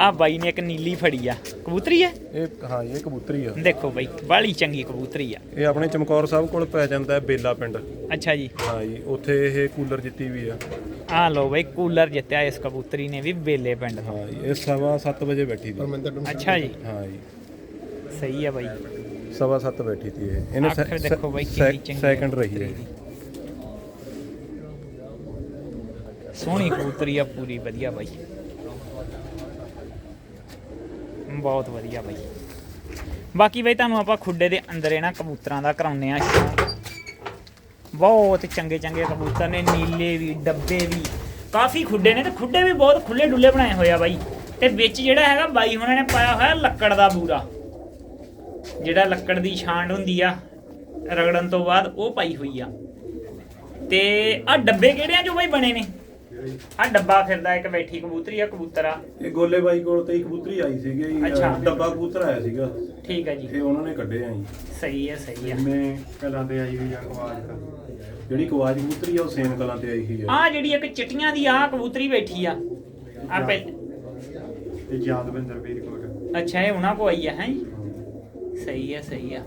ਆ ਬਾਈ ਨੇ ਇੱਕ ਨੀਲੀ ਫੜੀ ਆ। ਕਬੂਤਰੀ ਹੈ ਇਹ ਹਾਂ ਇਹ ਕਬੂਤਰੀ ਆ। ਦੇਖੋ ਬਾਈ ਬਾਲੀ ਚੰਗੀ ਕਬੂਤਰੀ ਆ। ਇਹ ਆਪਣੇ ਚਮਕੌਰ ਸਾਹਿਬ ਕੋਲ ਪੈ ਜਾਂਦਾ ਹੈ ਬੇਲਾ ਪਿੰਡ। ਅੱਛਾ ਜੀ। ਹਾਂ ਜੀ ਉੱਥੇ ਇਹ ਕੂਲਰ ਜਿੱਤੀ ਵੀ ਆ। ਆ ਲੋ ਬਾਈ ਕੂਲਰ ਜਿੱਤਿਆ ਇਸ ਕਬੂਤਰੀ ਨੇ ਵੀ ਬੇਲੇ ਪਿੰਡ ਤੋਂ। ਹਾਂ ਜੀ ਇਹ ਸਵਾ 7 ਵਜੇ ਬੈਠੀ ਸੀ। ਅੱਛਾ ਜੀ। ਹਾਂ ਜੀ। ਸਹੀ ਆ ਬਾਈ। ਸਵਾ 7 ਬੈਠੀ ਸੀ ਇਹ। ਇਹਨੇ ਦੇਖੋ ਬਾਈ ਕਿੰਨੀ ਚੰਗੀ ਸੈਕਿੰਡ ਰਹੀ ਹੈ। ਸੋਹਣੀ ਕਬੂਤਰੀ ਆ ਪੂਰੀ ਵਧੀਆ ਬਾਈ। ਬਹੁਤ ਵਧੀਆ ਬਾਈ। ਬਾਕੀ ਬਾਈ ਤੁਹਾਨੂੰ ਆਪਾਂ ਖੁੱਡੇ ਦੇ ਅੰਦਰ ਇਹਨਾਂ ਕਬੂਤਰਾਂ ਦਾ ਕਰਾਉਂਦੇ ਆ ਬਹੁਤ ਚੰਗੇ ਚੰਗੇ ਕਬੂਤਰ ਨੇ, ਨੀਲੇ ਵੀ, ਡੱਬੇ ਵੀ। ਕਾਫੀ ਖੁੱਡੇ ਨੇ ਤੇ ਖੁੱਡੇ ਵੀ ਬਹੁਤ ਖੁੱਲੇ ਡੁੱਲੇ ਬਣਾਏ ਹੋਏ ਆ ਬਾਈ। ਤੇ ਵਿੱਚ ਜਿਹੜਾ ਹੈਗਾ ਬਾਈ ਉਹਨਾਂ ਨੇ ਪਾਇਆ ਹੋਇਆ ਲੱਕੜ ਦਾ ਬੂਰਾ। ਜਿਹੜਾ ਲੱਕੜ ਦੀ ਛਾਂਡ ਹੁੰਦੀ ਆ, ਰਗੜਨ ਤੋਂ ਬਾਅਦ ਉਹ ਪਾਈ ਹੋਈ ਆ। ਤੇ ਆ ਡੱਬੇ ਕਿਹੜਿਆਂ ਚੋਂ ਬਾਈ ਬਣੇ ਨੇ? ਆ ਡੱਬਾ ਫਿਰਦਾ ਇੱਕ ਬੈਠੀ ਕਬੂਤਰੀ ਆ ਕਬੂਤਰ ਆ। ਇਹ ਗੋਲੇ ਬਾਈ ਕੋਲ ਤੇ ਕਬੂਤਰੀ ਆਈ ਸੀਗੀ ਜੀ, ਅੱਛਾ। ਡੱਬਾ ਕਬੂਤਰ ਆਇਆ ਸੀਗਾ। ਠੀਕ ਹੈ ਜੀ। ਇਹ ਉਹਨਾਂ ਨੇ ਕੱਢੇ ਆ ਜੀ। ਸਹੀ ਹੈ ਸਹੀ ਹੈ ਜਿਵੇਂ ਕਲਾਂ ਤੇ ਆਈ ਹੋਈ ਆ ਕਵਾਜ। ਜਿਹੜੀ ਕਵਾਜ ਕਬੂਤਰੀ ਆ ਉਹ ਸੇਮ ਕਲਾਂ ਤੇ ਆਈ ਹੋਈ ਆ। ਆ ਜਿਹੜੀ ਇੱਕ ਚਿੱਟੀਆਂ ਦੀ ਆ ਕਬੂਤਰੀ ਬੈਠੀ ਆ। ਆ ਪਹਿ ਤੇ ਯਾਦਵਿੰਦਰ ਵੀਰ ਕੋਲ। ਅੱਛਾ ਇਹ ਉਹਨਾਂ ਕੋ ਆਈ ਆ ਹੈ ਸਹੀ ਹੈ ਸਹੀ ਆ।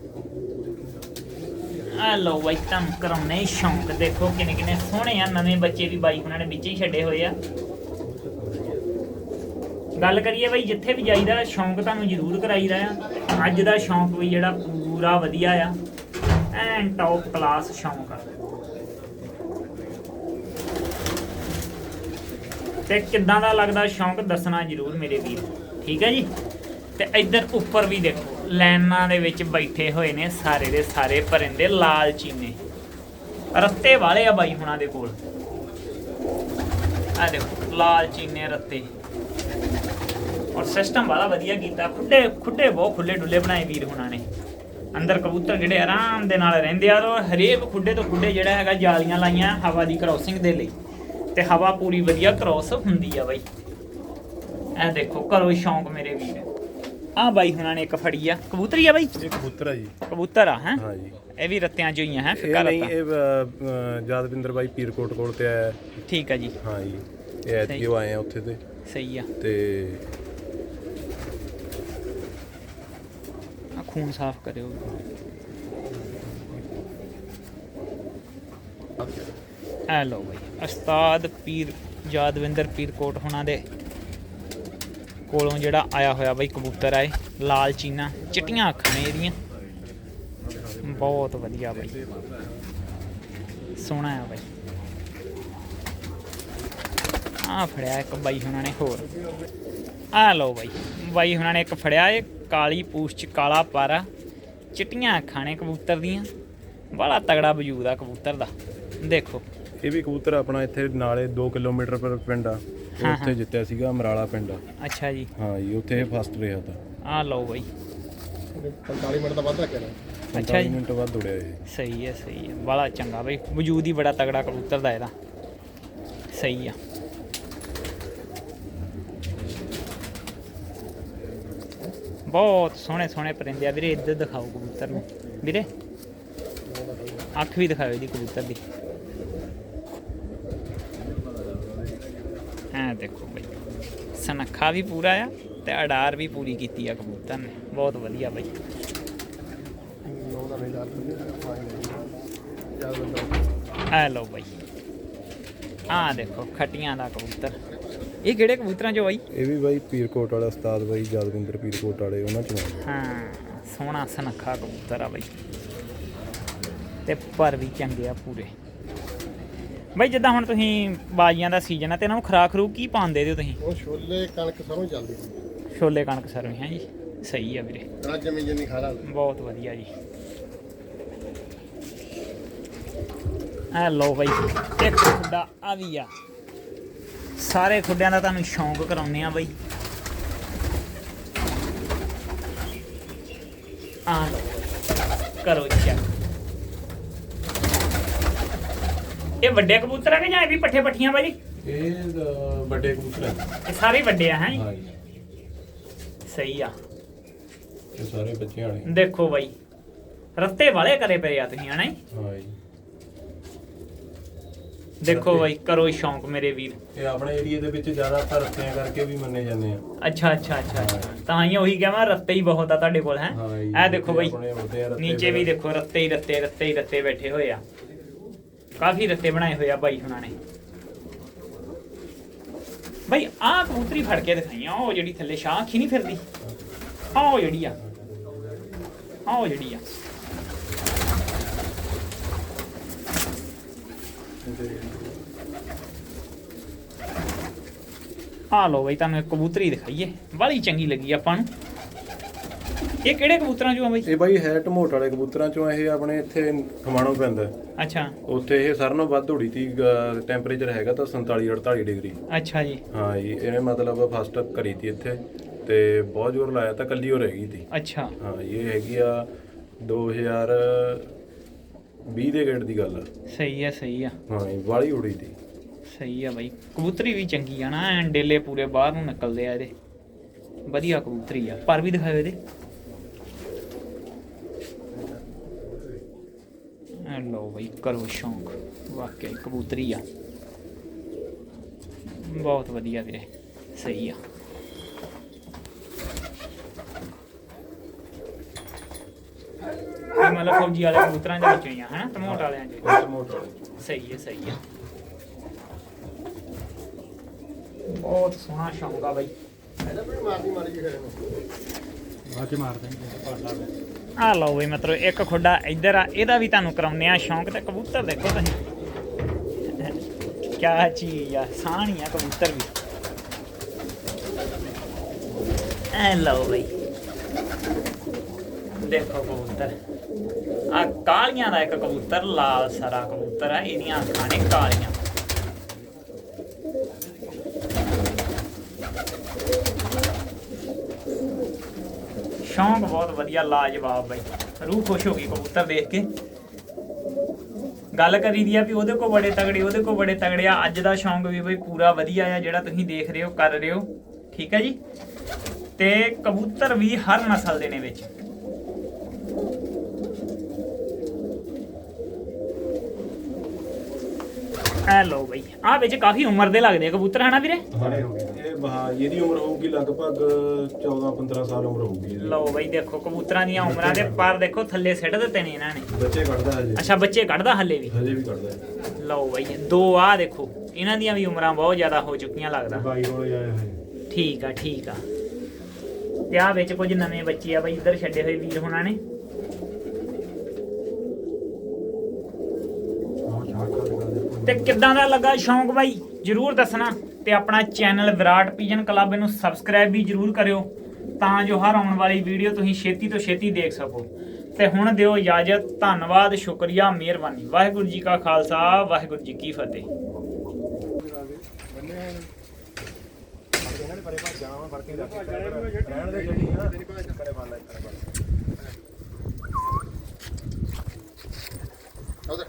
ਆ ਲੋ ਬਾਈ, ਤੁਹਾਨੂੰ ਕਰਾਉਣੇ ਸ਼ੌਂਕ। ਦੇਖੋ ਕਿੰਨੇ ਕਿੰਨੇ ਸੋਹਣੇ ਆ, ਨਵੇਂ ਬੱਚੇ ਵੀ ਬਾਈ ਉਹਨਾਂ ਨੇ ਵਿੱਚ ਹੀ ਛੱਡੇ ਹੋਏ ਆ। ਗੱਲ ਕਰੀਏ ਬਾਈ, ਜਿੱਥੇ ਵੀ ਜਾਈਦਾ, ਸ਼ੌਂਕ ਤੁਹਾਨੂੰ ਜ਼ਰੂਰ ਕਰਾਈਦਾ ਆ। ਅੱਜ ਦਾ ਸ਼ੌਂਕ ਵੀ ਜਿਹੜਾ ਪੂਰਾ ਵਧੀਆ ਆ। ਐਂਡ ਟੌਪ ਕਲਾਸ ਸ਼ੌਂਕ ਆ। ਤੇ ਕਿੱਦਾਂ ਦਾ ਲੱਗਦਾ ਸ਼ੌਂਕ, ਦੱਸਣਾ ਜ਼ਰੂਰ ਮੇਰੇ ਵੀਰ। ਠੀਕ ਹੈ ਜੀ? ਤੇ ਇੱਧਰ ਉੱਪਰ ਵੀ ਦੇਖੋ। ਲਾਈਨਾਂ ਦੇ ਵਿੱਚ ਬੈਠੇ ਹੋਏ ਨੇ ਸਾਰੇ ਦੇ ਸਾਰੇ ਪਰਿੰਦੇ ਲਾਲ ਚੀਨੇ। ਰੱਤੇ ਵਾਲੇ ਆ ਬਾਈ ਹੁਣਾਂ ਦੇ ਕੋਲ। ਆ ਦੇਖੋ, ਲਾਲ ਚੀਨੇ ਰੱਤੇ। ਔਰ ਸਿਸਟਮ ਵਾਲਾ ਵਧੀਆ ਕੀਤਾ। ਖੁੱਡੇ ਖੁੱਡੇ ਬਹੁਤ ਖੁੱਲੇ ਡੁੱਲੇ ਬਣਾਏ ਵੀਰ ਹੁਣਾਂ ਨੇ। ਅੰਦਰ ਕਬੂਤਰ ਜਿਹੜੇ ਆਰਾਮ ਦੇ ਨਾਲ ਰਹਿੰਦੇ ਆ ਔਰ ਹਰੇਕ ਖੁੱਡੇ ਤੋਂ ਖੁੱਡੇ ਜਿਹੜਾ ਹੈਗਾ ਜਾਲੀਆਂ ਲਾਈਆਂ ਹਵਾ ਦੀ ਕ੍ਰੋਸਿੰਗ ਦੇ ਲਈ। ਤੇ ਹਵਾ ਪੂਰੀ ਵਧੀਆ ਕ੍ਰੋਸ ਹੁੰਦੀ ਆ ਬਾਈ। ਇਹ ਦੇਖੋ ਕਰੋ ਸ਼ੌਂਕ ਮੇਰੇ ਵੀਰ। ਆ ਬਾਈ ਹੁਣਾਂ ਨੇ ਇੱਕ ਫੜੀ ਆ। ਕਬੂਤਰੀ ਆ ਬਾਈ? ਇਹ ਕਬੂਤਰ ਆ ਜੀ। ਕਬੂਤਰ ਆ ਹੈ? ਹਾਂ ਜੀ। ਇਹ ਵੀ ਰੱਤਿਆਂ ਚ ਹੋਈਆਂ ਹੈ? ਇਹ ਫਿੱਕਾ ਨਹੀਂ ਰੱਤਾ। ਇਹ ਅ, ਅ, ਯਾਦਵਿੰਦਰ ਬਾਈ ਪੀਰਕੋਟ ਕੋਲ ਤੇ ਆਇਆ। ਹੈ। ਠੀਕ ਆ ਜੀ। ਹਾਂ ਜੀ। ਇਹ ਐਤਕੀ ਉਹ ਆਏ ਆ ਉੱਥੇ ਤੇ। ਸਹੀ ਆ। ਤੇ ਆ ਖੂਨ ਸਾਫ਼ ਕਰਿਓ। ਆ ਲਓ ਬਈ। ਉਸਤਾਦ ਪੀਰ ਯਾਦਵਿੰਦਰ ਪੀਰਕੋਟ ਹੁਣਾਂ ਦੇ ਕੋਲੋਂ ਜਿਹੜਾ ਆਇਆ ਹੋਇਆ ਬਾਈ ਕਬੂਤਰ ਆਏ ਲਾਲ ਚੀਨਾ, ਚਿੱਟੀਆਂ ਅੱਖਾਂ ਨੇ ਇਹਦੀਆਂ। ਬਹੁਤ ਵਧੀਆ ਬਾਈ। ਸੋਹਣਾ ਆ ਬਾਈ। ਆ ਫੜਿਆ ਇੱਕ ਬਾਈ ਹੁਣਾਂ ਨੇ ਹੋਰ। ਆ ਲਓ ਬਾਈ ਬਾਈ ਹੁਣਾਂ ਨੇ ਇੱਕ ਫੜਿਆ ਇਹ ਕਾਲੀ ਪੂਛ ਚ ਕਾਲਾ ਪਾਰਾ। ਚਿੱਟੀਆਂ ਅੱਖਾਂ ਨੇ ਕਬੂਤਰ ਦੀਆਂ। ਬੜਾ ਤਗੜਾ ਵਜੂਦ ਆ ਕਬੂਤਰ ਦਾ। ਦੇਖੋ। ਇਹ ਵੀ ਕਬੂਤਰ ਆਪਣਾ ਇੱਥੇ ਨਾਲੇ 2 ਕਿਲੋਮੀਟਰ ਪਰ ਪਿੰਡ ਆ। ਉੱਥੇ ਜਿੱਤਿਆ ਸੀਗਾ ਅਮਰਾਲਾ ਪਿੰਡ। ਅੱਛਾ ਜੀ। ਹਾਂ ਜੀ ਉੱਥੇ ਇਹ ਫਸਟ ਰਿਹਾ ਤਾਂ। ਆ ਲਓ ਬਾਈ। 45 ਮਿੰਟ ਦਾ ਵੱਧ ਰੱਖਿਆ ਨਾ। ਅੱਛਾ 45 ਜੀ ਮਿੰਟ ਬਾਅਦ ਦੌੜਿਆ ਇਹ। ਸਹੀ ਹੈ ਸਹੀ ਹੈ ਬੜਾ ਚੰਗਾ ਬਈ। ਵਜੂਦ ਹੀ ਬੜਾ ਤਗੜਾ ਕਬੂਤਰ ਦਾ ਇਹਦਾ। ਸਹੀ ਆ। ਬਹੁਤ ਸੋਹਣੇ ਸੋਹਣੇ ਪਰਿੰਦੇ ਆ ਵੀਰੇ। ਇੱਧਰ ਦਿਖਾਓ ਕਬੂਤਰ ਨੂੰ। ਵੀਰੇ ਅੱਖ ਵੀ ਦਿਖਾਓ ਇਹਦੀ ਕਬੂਤਰ ਦੀ। ਹਾਂ ਦੇਖੋ ਬਈ। ਸਨੱਖਾ ਵੀ ਪੂਰਾ ਆ ਤੇ ਅਡਾਰ ਵੀ ਪੂਰੀ ਕੀਤੀ ਆ ਕਬੂਤਰ ਨੇ। ਬਹੁਤ ਵਧੀਆ ਬਈ। ਆ ਲਓ ਬਾਈ। ਆ ਦੇਖੋ ਖਟੀਆਂ ਦਾ ਕਬੂਤਰ। ਇਹ ਕਿਹੜੇ ਕਬੂਤਰਾਂ ਚੋਂ ਬਾਈ? ਇਹ ਵੀ ਬਾਈ ਪੀਰਕੋਟ ਵਾਲਾ ਉਸਤਾਦ ਬਾਈ ਯਾਦਵਿੰਦਰ ਪੀਰਕੋਟ ਵਾਲੇ ਉਹਨਾਂ ਚੋਂ ਆ। ਹਾਂ ਸੋਹਣਾ ਸੁਨੱਖਾ ਕਬੂਤਰ ਆ ਬਾਈ। ਤੇ ਪਰ ਵੀ ਚੰਗੇ ਆ ਪੂਰੇ। ਬਾਈ ਜਿੱਦਾਂ ਹੁਣ ਤੁਸੀਂ ਬਾਜੀਆਂ ਦਾ ਸੀਜ਼ਨ ਆ ਤੇ ਇਹਨਾਂ ਨੂੰ ਖਰਾਕ ਖਰੂਕ ਕੀ ਪਾਉਂਦੇ ਦਿਓ ਤੁਸੀਂ? ਉਹ ਛੋਲੇ ਕਣਕ ਸਰੋਂ ਚੱਲਦੀ ਸੀ ਛੋਲੇ ਕਣਕ ਸਰੋਂ ਹੈ ਜੀ? ਸਹੀ ਆ ਵੀਰੇ। ਰਾਜ ਜ਼ਮੀਨ ਜਿੰਨੀ ਖਾਰਾ ਬਹੁਤ ਵਧੀਆ ਜੀ। ਐ ਲਓ ਬਾਈ ਇੱਕ ਖੁੱਡਾ ਆ ਵੀ ਆ। ਸਾਰੇ ਖੁੱਡਿਆਂ ਦਾ ਤੁਹਾਨੂੰ ਸ਼ੌਂਕ ਕਰਾਉਨੇ ਆ ਬਾਈ। ਆ ਲਓ। ਕਰੋ ਚੈੱਕ ਇਹ ਵੱਡੇ ਕਬੂਤਰ ਆ ਕਿ ਜਾਂ ਇਹ ਵੀ ਪੱਠੇ ਪੱਠੀਆਂ ਬਾਈ? ਇਹ ਅ, ਵੱਡੇ ਕਬੂਤਰ ਹੈ ਇਹ ਸਾਰੇ ਵੱਡੇ ਆ ਹੈ? ਹਾਂ ਜੀ। ਸਹੀ ਆ। ਇਹ ਸਾਰੇ ਬੱਚਿਆਂ ਵਾਲੇ ਦੇਖੋ ਬਾਈ ਰੱਤੇ ਵਾਲੇ ਕਰੇ ਪਏ ਆ ਤੁਸੀਂ ਹਨਾ ਜੀ? ਹਾਂ ਜੀ। ਦੇਖੋ ਬਾਈ ਕਰੋ ਸ਼ੌਂਕ ਮੇਰੇ ਵੀਰ। ਇਹ ਆਪਣੇ ਏਰੀਆ ਦੇ ਵਿੱਚ ਜ਼ਿਆਦਾਤਰ ਰੱਤਿਆਂ ਕਰਕੇ ਵੀ ਮੰਨੇ ਜਾਂਦੇ ਆ। ਅੱਛਾ ਅੱਛਾ ਅੱਛਾ ਅੱਛਾ। ਤਾਂ ਹੀ ਉਹੀ ਕਹਾਂ ਰੱਤੇ ਹੀ ਬਹੁਤ ਆ ਤੁਹਾਡੇ ਕੋਲ ਹੈ? ਹਾਂ ਜੀ ਇਹ ਦੇਖੋ ਬਾਈ ਆਪਣੇ ਹੁੰਦੇ ਆ ਰੱਤੇ ਨੀਚੇ ਵੀ। ਦੇਖੋ ਰੱਤੇ ਹੀ ਰੱਤੇ ਰੱਤੇ ਹੀ ਰੱਤੇ ਬੈਠੇ ਹੋਏ ਆ। ਕਾਫੀ ਰੱਤੇ ਬਣਾਏ ਹੋਏ ਆ ਬਾਈ ਹੁਣਾਂ ਨੇ ਬਾਈ ਆਹ ਕਬੂਤਰੀ ਫੜ ਕੇ ਦਿਖਾਈਆਂ ਉਹ ਜਿਹੜੀ ਥੱਲੇ ਸ਼ਾਹ ਅੱਖੀ ਨਹੀਂ ਫਿਰਦੀ ਆਹ ਉਹ ਜਿਹੜੀ ਆ ਆਹ ਉਹ ਜਿਹੜੀ ਆ ਆ ਲੋ ਬਈ ਤੁਹਾਨੂੰ ਇੱਕ ਕਬੂਤਰੀ ਦਿਖਾਈਏ ਬੜੀ ਚੰਗੀ ਲੱਗੀ ਆਪਾਂ ਨੂੰ ਇਹ ਕਿਹੜੇ ਕਬੂਤਰਾਂ ਚੋਂ ਆ ਬਈ? ਇਹ ਬਾਈ ਹੈ ਢਮੋਟ ਵਾਲੇ ਕਬੂਤਰਾਂ ਚੋਂ ਇਹ ਆਪਣੇ ਇੱਥੇ ਖਮਾਣੋਂ ਪੈਂਦਾ। ਅੱਛਾ। ਉੱਥੇ ਇਹ ਸਾਰਿਆਂ ਨਾਲੋਂ ਵੱਧ ਉੜੀ ਤੀ ਟੈਂਪਰੇਚਰ ਹੈਗਾ ਤਾਂ 47 48 ਡਿਗਰੀ। ਅੱਛਾ ਜੀ। ਹਾਂ ਜੀ ਇਹਨੇ ਮਤਲਬ ਫਸਟ ਕਰੀ ਤੀ ਇੱਥੇ ਤੇ ਬਹੁਤ ਜ਼ੋਰ ਲਾਇਆ ਤਾਂ ਕੱਲੀ ਹੋ ਰਹਿ ਗਈ ਤੀ। ਅੱਛਾ। ਹਾਂ ਇਹ ਹੈਗੀ ਆ 2020 ਦੇ ਗੇੜ ਦੀ ਗੱਲ ਆ। ਸਹੀ ਹੈ ਸਹੀ ਆ। ਹਾਂ ਜੀ ਵਾਲੀ ਉੜੀ ਤੀ। ਸਹੀ ਆ ਬਾਈ। ਕਬੂਤਰੀ ਵੀ ਚੰਗੀ ਆ ਨਾ ਐਨ ਡੇਲੇ ਪੂਰੇ ਬਾਹਰ ਨੂੰ ਨਿਕਲਦੇ ਆ ਇਹਦੇ। ਵਧੀਆ ਕਬੂਤਰੀ ਆ ਪਰ ਵੀ ਦਿਖਾਓ ਇਹਦੇ। ਐ ਲਓ ਬਾਈ ਕਰੋ ਸ਼ੌਂਕ ਵਾਕਿਆ ਹੀ ਕਬੂਤਰੀ ਆ ਬਹੁਤ ਵਧੀਆ ਵੀਰੇ ਸਹੀ ਆ ਇਹ ਮਤਲਬ ਫੌਜੀ ਵਾਲੇ ਕਬੂਤਰਾਂ ਦੇ ਵਿੱਚੋਂ ਹੀ ਆ ਹਨਾ ਟਮੋਟ ਵਾਲਿਆਂ ਚ ਇਹ ਢਮੋਟ ਵਾਲੇ ਸਹੀ ਹੈ ਸਹੀ ਹੈ ਬਹੁਤ ਸੋਹਣਾ ਸ਼ੌਂਕ ਆ ਬਾਈ ਇਹਦਾ ਵੀ ਮਾਰਦੀ ਮਾਰੀ ਜਿਹੀ ਹੈ ਆ ਲਓ ਬਈ ਮਤਲਬ ਇੱਕ ਖੁੱਡਾ ਇੱਧਰ ਆ, ਇਹਦਾ ਵੀ ਤੁਹਾਨੂੰ ਕਰਾਉਨੇ ਆ ਸ਼ੌਂਕ ਤੇ ਕਬੂਤਰ ਦੇਖੋ ਤੁਸੀਂ। ਕਿਆ ਚੀਜ਼ ਆ, ਸਾਹਣੀ ਆ ਕਬੂਤਰ ਵੀ। ਐ ਲਓ ਬਈ। ਦੇਖੋ ਕਬੂਤਰ। ਆ ਕਾਲੀਆਂ ਦਾ ਇੱਕ ਕਬੂਤਰ, ਲਾਲ ਸਾਰਾ ਕਬੂਤਰ ਆ, ਇਹਦੀਆਂ ਅੱਖਾਂ ਨੇ ਕਾਲੀਆਂ। ਸ਼ੌਂਕ ਬਹੁਤ ਵਧੀਆ, ਲਾਜਵਾਬ ਬਾਈ। ਰੂਹ ਖੁਸ਼ ਹੋ ਗਈ ਕਬੂਤਰ ਦੇਖ ਕੇ। ਗੱਲ ਕਰੀ ਦੀ ਆ ਵੀ ਉਹਦੇ ਕੋ ਬੜੇ ਤਗੜੇ, ਉਹਦੇ ਕੋ ਬੜੇ ਤਗੜੇ ਆ। ਅੱਜ ਦਾ ਸ਼ੌਂਕ ਵੀ ਬਈ ਪੂਰਾ ਵਧੀਆ ਆ, ਜਿਹੜਾ ਤੁਸੀਂ ਦੇਖ ਰਹੇ ਹੋ, ਕਰ ਰਹੇ ਹੋ। ਠੀਕ ਹੈ ਜੀ? ਤੇ ਕਬੂਤਰ ਵੀ ਹਰ ਨਸਲ ਦੇ ਨੇ ਵਿੱਚ। ਐ ਲਓ ਬਈ ਆ ਵਿੱਚ ਕਾਫੀ ਉਮਰ ਦੇ ਲੱਗਦੇ ਆ ਕਬੂਤਰ, ਹਨਾ ਵੀਰੇ? ਇਹ ਬਹਾ ਇਹਦੀ ਉਮਰ ਹੋਊਗੀ ਲਗਭਗ 14 15 ਸਾਲ ਉਮਰ ਹੋਊਗੀ ਇਹਦੀ। ਲਓ ਬਈ ਦੇਖੋ ਕਬੂਤਰਾਂ ਦੀਆਂ ਉਮਰਾਂ ਦੇ ਪਰ ਦੇਖੋ ਥੱਲੇ ਸਿੱਟ ਦਿੱਤੇ ਨੇ ਇਹਨਾਂ ਨੇ। ਬੱਚੇ ਕੱਢਦਾ ਹਜੇ। ਅੱਛਾ ਬੱਚੇ ਕੱਢਦਾ ਹੱਲੇ ਵੀ? ਹਜੇ ਵੀ ਕੱਢਦਾ ਹੈ। ਲਓ ਬਈ ਦੋ ਆ ਦੇਖੋ ਇਹਨਾਂ ਦੀਆਂ ਵੀ ਉਮਰਾਂ ਬਹੁਤ ਜ਼ਿਆਦਾ ਹੋ ਚੁੱਕੀਆਂ ਲੱਗਦਾ। ਬਾਈ ਰੋਲੇ ਆਏ ਹੋਏ ਠੀਕ ਆ ਠੀਕ ਆ। ਤੇ ਆ ਵਿੱਚ ਕੁਝ ਨਵੇਂ ਬੱਚੇ ਆ ਬਈ ਇੱਧਰ ਛੱਡੇ ਹੋਏ ਵੀਰ ਹੁਣਾਂ ਨੇ। ਤੇ ਕਿੱਦਾਂ ਦਾ ਲੱਗਾ ਸ਼ੌਂਕ ਬਾਈ? ਜਰੂਰ ਦੱਸਣਾ ਤੇ ਆਪਣਾ ਚੈਨਲ ਵਿਰਾਟ ਪੀਜਨ ਕਲੱਬ ਨੂੰ ਸਬਸਕ੍ਰਾਈਬ ਵੀ ਜਰੂਰ ਕਰਿਓ ਤਾਂ ਜੋ ਹਰ ਆਉਣ ਵਾਲੀ ਵੀਡੀਓ ਤੁਸੀਂ ਛੇਤੀ ਤੋਂ ਛੇਤੀ ਦੇਖ ਸਕੋ। ਤੇ ਹੁਣ ਦਿਓ ਇਜਾਜ਼ਤ, ਧੰਨਵਾਦ, ਸ਼ੁਕਰੀਆ, ਮਿਹਰਬਾਨੀ। ਵਾਹਿਗੁਰੂ ਜੀ ਕਾ ਖਾਲਸਾ, ਵਾਹਿਗੁਰੂ ਜੀ ਕੀ ਫਤਿਹ। ਉਹਦੇ